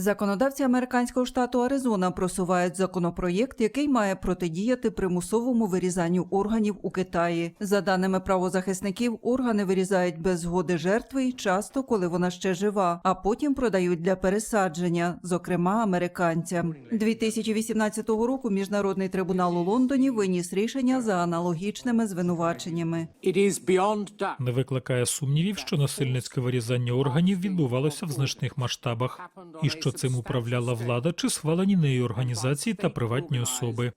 Законодавці американського штату Аризона просувають законопроєкт, який має протидіяти примусовому вирізанню органів у Китаї. За даними правозахисників, органи вирізають без згоди жертви і часто, коли вона ще жива, а потім продають для пересадження, зокрема американцям. 2018 року міжнародний трибунал у Лондоні виніс рішення за аналогічними звинуваченнями. Не викликає сумнівів, що насильницьке вирізання органів відбувалося в значних масштабах, і що цим управляла влада чи схвалені нею організації та приватні особи.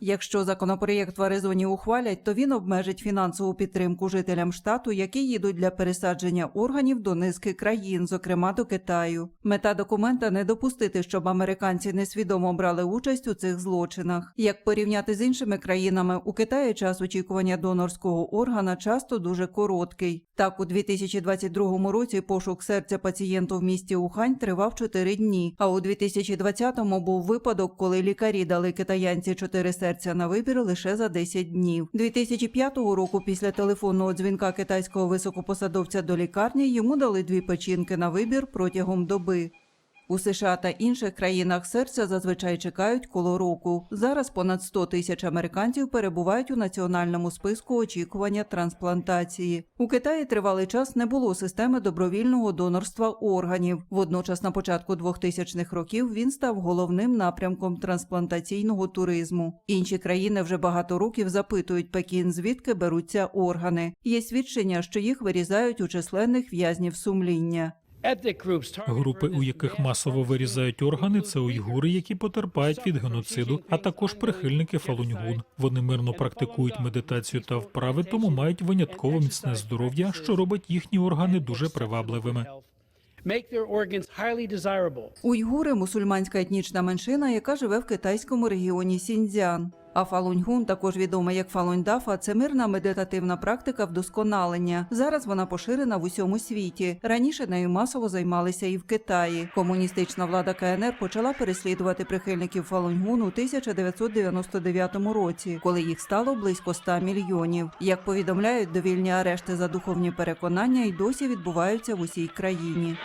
Якщо законопроєкт в Аризоні ухвалять, то він обмежить фінансову підтримку жителям штату, які їдуть для пересадження органів до низки країн, зокрема до Китаю. Мета документа не допустити, щоб американці несвідомо брали участь у цих злочинах. Як порівняти з іншими країнами, у Китаї час очікування донорського органа часто дуже короткий. Так, у 2022 році пошук серця пацієнту в місті Ухань тривав 4 дні. А у 2020-му був випадок, коли лікарі дали китаянці 4 серця на вибір лише за 10 днів. 2005 року, після телефонного дзвінка китайського високопосадовця до лікарні, йому дали дві печінки на вибір протягом доби. У США та інших країнах серця зазвичай чекають коло року. Зараз понад 100 тисяч американців перебувають у національному списку очікування трансплантації. У Китаї тривалий час не було системи добровільного донорства органів. Водночас, на початку 2000-х років він став головним напрямком трансплантаційного туризму. Інші країни вже багато років запитують Пекін, звідки беруться органи. Є свідчення, що їх вирізають у численних в'язнів сумління. Групи, у яких масово вирізають органи, це уйгури, які потерпають від геноциду, а також прихильники фалуньгун. Вони мирно практикують медитацію та вправи, тому мають винятково міцне здоров'я, що робить їхні органи дуже привабливими. Уйгури мусульманська етнічна меншина, яка живе в китайському регіоні Сіньцзян. А фалуньгун, також відома як фалуньдафа, це мирна медитативна практика вдосконалення. Зараз вона поширена в усьому світі. Раніше нею масово займалися і в Китаї. Комуністична влада КНР почала переслідувати прихильників фалуньгун у 1999 році, коли їх стало близько 100 мільйонів. Як повідомляють, довільні арешти за духовні переконання й досі відбуваються в усій країні.